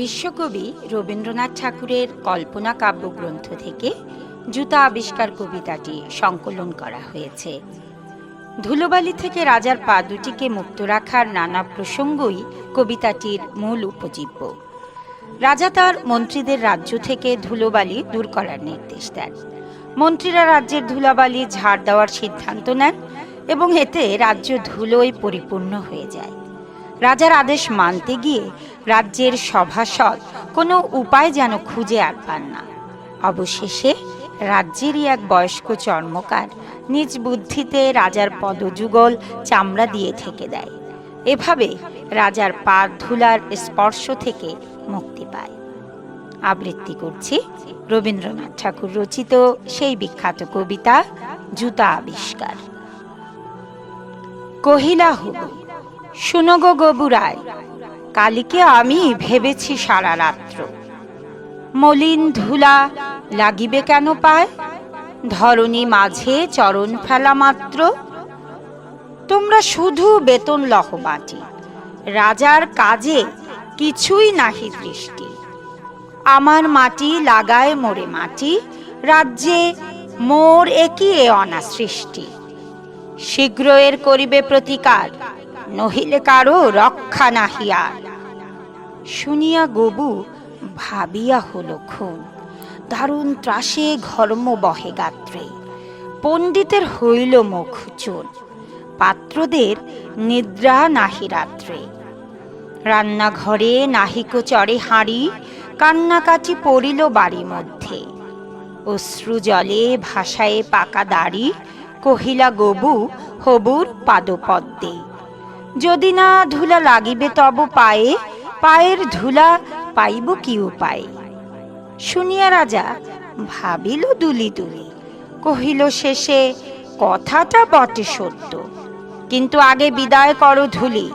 বিশ্বকবি রবীন্দ্রনাথ ঠাকুরের কল্পনা কাব্যগ্রন্থ থেকে জুতা আবিষ্কার কবিতাটি সংকলন করা হয়েছে। ধুলোবালি থেকে রাজার পা দুটিকে মুক্ত রাখার নানা প্রসঙ্গই কবিতাটির মূল উপজীব্য। রাজা তার মন্ত্রীদের রাজ্য থেকে ধুলোবালি দূর করার নির্দেশ দেন। মন্ত্রীরা রাজ্যের ধুলাবালি ঝাড় দেওয়ার সিদ্ধান্ত নেন এবং এতে রাজ্য ধুলোয় পরিপূর্ণ হয়ে যায়। রাজার আদেশ মানতে গিয়ে রাজ্যের সভাসদ কোনো উপায় যেন খুঁজে আর পান না। অবশেষে রাজ্যেরই এক বয়স্ক চর্মকার নিজ বুদ্ধিতে রাজার পদযুগল চামড়া দিয়ে ঠেকে দেয়। এভাবে রাজার পা ধুলার স্পর্শ থেকে মুক্তি পায়। আবৃত্তি করছি রবীন্দ্রনাথ ঠাকুর রচিত সেই বিখ্যাত কবিতা, জুতা আবিষ্কার। কহিলা হবু শুনো গো গবুরায় কালিকে আমি ভেবেছি সারা রাত্র। মলিন ধুলা লাগিবে কেন পায়? ধরণী মাঝে চরণ ফেলা মাত্র। তোমরা শুধু বেতন লহ বাটি রাজার কাজে কিছুই নাহি দৃষ্টি। আমার মাটি লাগায় মোরে মাটি, রাজ্যে মোর একই অনা সৃষ্টি শীঘ্র এর করিবে প্রতিকার নহিলে কারও রক্ষা নাহিয়ার শুনিয়া গবু ভাবিয়া হলো খুন। দারুণ ত্রাসে ঘর্ম বহে গাত্রে। পণ্ডিতের হইল মুখ চুল পাত্রদের নিদ্রা নাহি রাত্রে। রান্নাঘরে নাহিক চড়ে হাঁড়ি, কান্নাকাটি পড়িল বাড়ি মধ্যে। অশ্রু জলে ভাসায়ে পাকা দাড়ি, কহিলা গবু, হবুর পাদপদ্মে। যদি না ধুলা লাগিবে তব পায়ে, পায়ের ধুলা পাইব কি উপায়? শুনিয়া রাজা ভাবিল দুলি দুলি, কহিল শেষে, কথাটা বটে সত্য। কিন্তু আগে বিদায় করো ধুলি,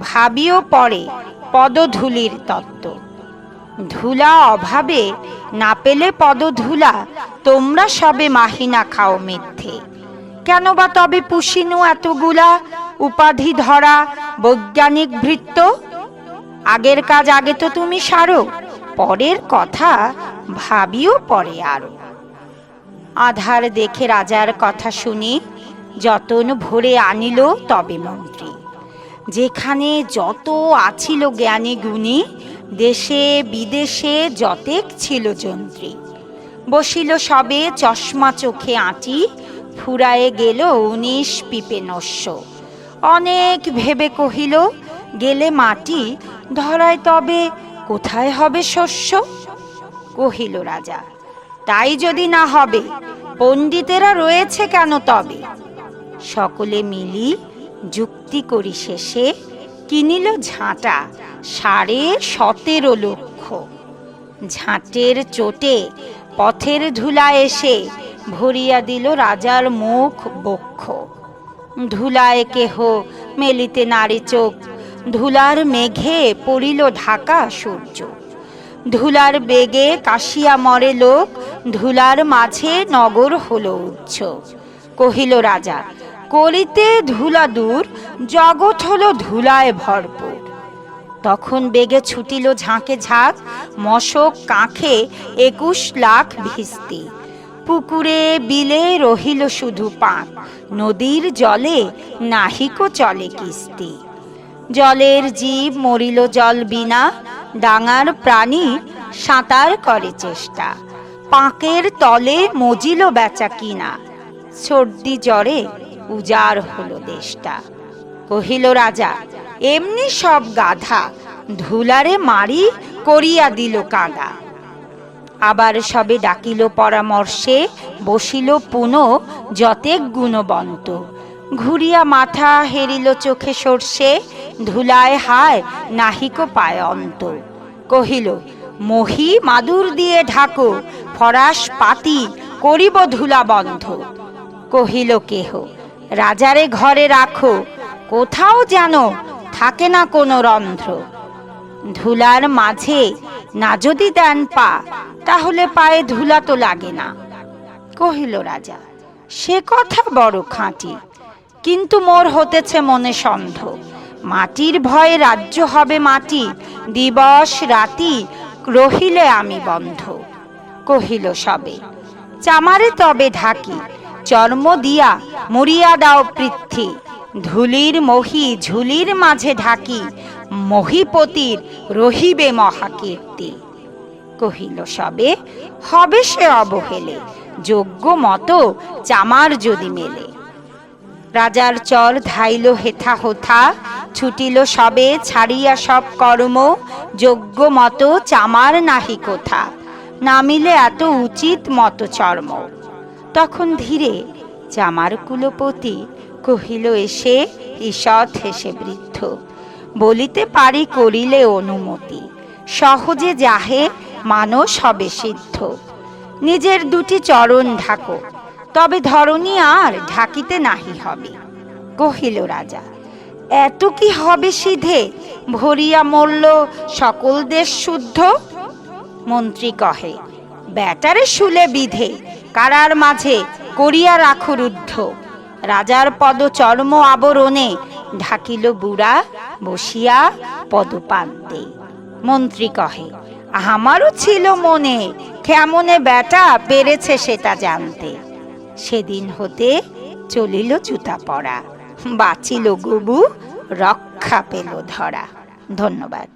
ভাবিও পরে পদধূলির তত্ত্ব। ধুলা অভাবে না পেলে পদধুলা, তোমরা সবে মাহিনা খাও মিথ্যে। কেন বা তবে পুষিনু এতগুলা উপাধি ধরা বৈজ্ঞানিক ভৃত্য। আগের কাজ আগে তো তুমি সারো, পরের কথা ভাবিও পরে আরও। আধার দেখে রাজার কথা শুনি যতন ভরে আনিল তবে মন্ত্রী। যেখানে যত আছিল জ্ঞানী গুণী, দেশে বিদেশে যতেক ছিল যন্ত্রী। বসিল সবে চশমা চোখে আঁটি, ফুরায়ে গেল উনিশ পিপে নস্য। অনেক ভেবে কহিল, গেলে মাটি, ধরায় তবে কোথায় হবে শস্য? কহিল রাজা, তাই যদি না হবে, পণ্ডিতেরা রয়েছে কেন তবে? সকলে মিলি যুক্তি করি শেষে কিনিল ঝাঁটা সাড়ে সতেরো লক্ষ। ঝাঁটের চোটে পথের ধুলা এসে ভরিয়া দিল রাজার মুখ বক্ষ। ধুলায় কেহ মেলিতে নারী চোখ। ধুলার মেঘে পড়িল ঢাকা সূর্য। ধুলার বেগে কাশিয়া মরে লোক, ধুলার মাঝে নগর হলো উচ্চ। কহিল রাজা, করিতে ধুলা দূর, জগৎ হলো ধুলায় ভরপুর। তখন বেগে ছুটিল ঝাঁকে ঝাঁক, মশক কাঁখে একুশ লাখ ভিস্তি। পুকুরে বিলে রহিল শুধু পাক নদীর জলে নাহিকো চলে কিস্তি। জলের জীব মরিল জল বিনা, ডাঙার প্রাণী সাঁতার করে চেষ্টা। পাঁকের তলে মজিল বেচা কিনা, সর্দি জ্বরে উজার হলো দেশটা। কহিল রাজা, এমনি সব গাধা, ধুলারে মারি করিয়া দিল কাদা। আবার সবে ডাকিল পরামর্শে, বসিল পুন যতেক গুণবন্ত। ঘুরিয়া মাথা হেরিল চোখে সর্ষে, ধুলায় হায় নাহিক পায় অন্ত কহিল, মহি মাদুর দিয়ে ঢাকো, ফরাস পাতি করিব ধুলা বন্ধ। কহিল কেহ, রাজারে ঘরে রাখো, কোথাও যেন থাকে না কোনো রন্ধ্র। ধুলার মাঝে না যদি দেন পা, তাহলে পায়ে ধুলা তো লাগে না। কহিল রাজা, সে কথা বড় খাঁটি, কিন্তু মোর হতেছে মনে সন্ধ মাটির ভয়ে রাজ্য হবে মাটি, দিবস রাতি রহিলে আমি বন্ধ। কহিল সবে, চামারে তবে ঢাকি, চর্ম দিয়া মরিয়া দাও পৃথ্বী। ধুলির মহি ঝুলির মাঝে ঢাকি মহিপতির রহিবে মহাকীর্তি। কহিল, সবে? হবে সে অবহেলে। যোগ্য মতো চামার যদি মেলে। রাজার চর ধাইল হেথা হোথা, ছুটিল সবে, ছাড়িয়া সব কর্ম। যোগ্য মতো চামার নাহি কোথা। নামিলে এত উচিত মতো চর্ম। তখন ধীরে চামার কুলপতি কহিল, এসে ঈষৎ হেসে বৃদ্ধ। বলিতে পারি করিলে অনুমতি। সহজে যাহে মানস হবে সিদ্ধ। নিজের দুটি চরণ ঢাকো, তবে ধরণী আর ঢাকিতে নাহি হবে। কহিল রাজা, এত কি হবে সিধে? ভরিয়া মরল সকল দেশ শুদ্ধ? মন্ত্রী কহে, ব্যাটারে শুলে বিধে, কারার মাঝে করিয়া রাখো রুদ্ধ। রাজার পদ চর্ম আবরণে ঢাকিল বুড়া বসিয়া পদপান্তে মন্ত্রী কহে, আমারও ছিল মনে, কেমনে বেটা পেরেছে সেটা জানতে। সেদিন হতে চলিল জুতা পড়া, বাঁচিল গবু, রক্ষা পেল ধরা। ধন্যবাদ।